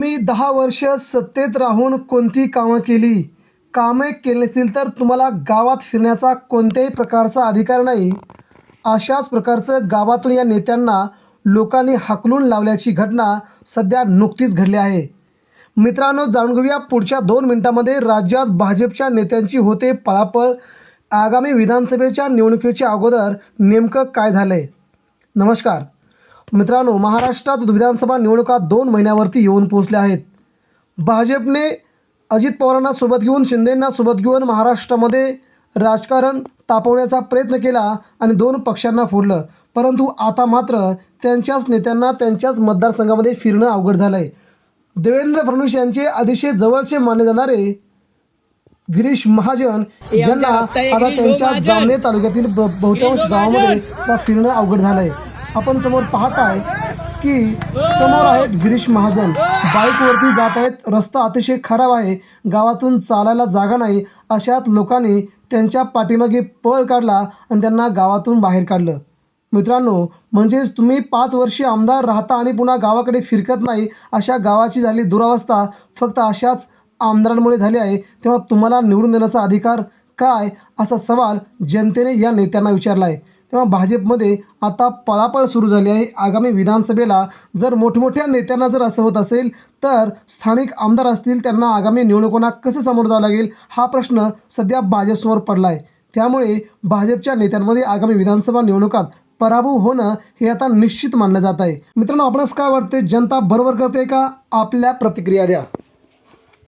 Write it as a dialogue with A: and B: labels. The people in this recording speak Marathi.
A: मी दहा वर्ष सत्तेत राहून कोणती कामं केली? कामे केली असतील तर तुम्हाला गावात फिरण्याचा कोणत्याही प्रकारचा अधिकार नाही. अशाच प्रकारचं गावातून या नेत्यांना लोकांनी हाकलून लावल्याची घटना सध्या नुकतीच घडली आहे. मित्रांनो जाणून घेऊया पुढच्या दोन मिनिटांमध्ये राज्यात भाजपच्या नेत्यांची होते पळापळ. आगामी विधानसभेच्या निवडणुकीच्या अगोदर नेमकं काय झालं आहे नमस्कार. मित्रांनो महाराष्ट्रात विधानसभा निवडणुका दोन महिन्यावरती येऊन पोहोचल्या आहेत. भाजपने अजित पवारांना सोबत घेऊन शिंदेंना सोबत घेऊन महाराष्ट्रामध्ये राजकारण तापवण्याचा प्रयत्न केला आणि दोन पक्षांना फोडलं. परंतु आता मात्र त्यांच्याच नेत्यांना त्यांच्याच मतदारसंघामध्ये फिरणं अवघड झालं आहे देवेंद्र फडणवीस यांचे अतिशय जवळचे मानले जाणारे गिरीश महाजन यांना आता त्यांच्या जामनेर तालुक्यातील ब- बहुतांश गावामध्ये फिरणं अवघड झालं आहे आपण समोर पाहत आहे की समोर आहेत गिरीश महाजन. बाईकवरती जात आहेत. रस्ता अतिशय खराब आहे. गावातून चालायला जागा नाही. अशात लोकांनी त्यांच्या पाठीमागे पळ काढला आणि त्यांना गावातून बाहेर काढलं. मित्रांनो म्हणजेच तुम्ही पाच वर्षे आमदार राहता आणि पुन्हा गावाकडे फिरकत नाही अशा गावाची झाली दुरावस्था फक्त अशाच आमदारांमुळे झाली आहे. तेव्हा तुम्हाला निवडून देण्याचा अधिकार काय? असा सवाल जनतेने या नेत्यांना विचारला आहे तेव्हा भाजपमध्ये आता पळापळ सुरू झाली आहे. आगामी विधानसभेला जर मोठमोठ्या नेत्यांना जर असं होत असेल तर स्थानिक आमदार असतील त्यांना आगामी निवडणुकांना कसं सामोरं जावं लागेल हा प्रश्न सध्या भाजपसमोर पडला आहे त्यामुळे भाजपच्या नेत्यांमध्ये आगामी विधानसभा निवडणुकात पराभव होणं हे आता निश्चित मानलं जात आहे. मित्रांनो आपणास काय वाटते जनता बरोबर करते का? आपल्या प्रतिक्रिया द्या.